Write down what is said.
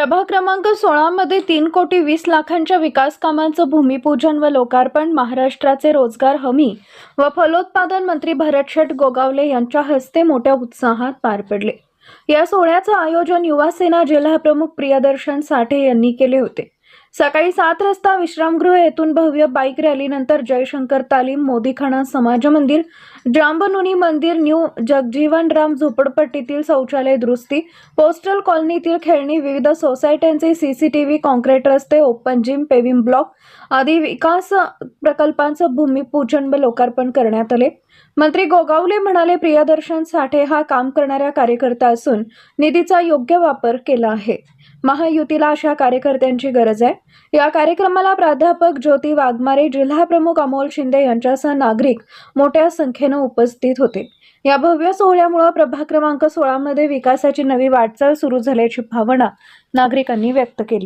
प्रभाग क्रमांक सोळामध्ये तीन कोटी वीस लाखांच्या विकास कामांचं भूमिपूजन व लोकार्पण महाराष्ट्राचे रोजगार हमी व फलोत्पादन मंत्री भरतशेठ गोगावले यांच्या हस्ते मोठ्या उत्साहात पार पडले. या सोहळ्याचं आयोजन युवासेना जिल्हाप्रमुख प्रियदर्शन साठे यांनी केले होते. सकाळी सात रस्ता विश्रामगृह येथून भव्य बाईक रॅलीनंतर जयशंकर तालीम मोदीखाना समाज मंदिर जांबनुनी मंदिर न्यू जगजीवन राम झोपडपट्टीतील शौचालय दुरुस्ती पोस्टल कॉलनीतील खेळणी विविध सोसायट्यांचे सीसीटीव्ही कॉन्क्रीट रस्ते ओपन जिम पेविंग ब्लॉक आदी विकास प्रकल्पांचं भूमिपूजन व लोकार्पण करण्यात आले. मंत्री गोगावले म्हणाले प्रियदर्शन साठे हा काम करणाऱ्या कार्यकर्ता असून निधीचा योग्य वापर केला आहे. महायुतीला अशा कार्यकर्त्यांची गरज आहे. या कार्यक्रमाला प्राध्यापक ज्योती वाघमारे जिल्हा प्रमुख अमोल शिंदे यांच्यासह नागरिक मोठ्या संख्येनं उपस्थित होते. या भव्य सोहळ्यामुळे प्रभाग क्रमांक सोळामध्ये विकासाची नवी वाटचाल सुरू झाल्याची भावना नागरिकांनी व्यक्त केली.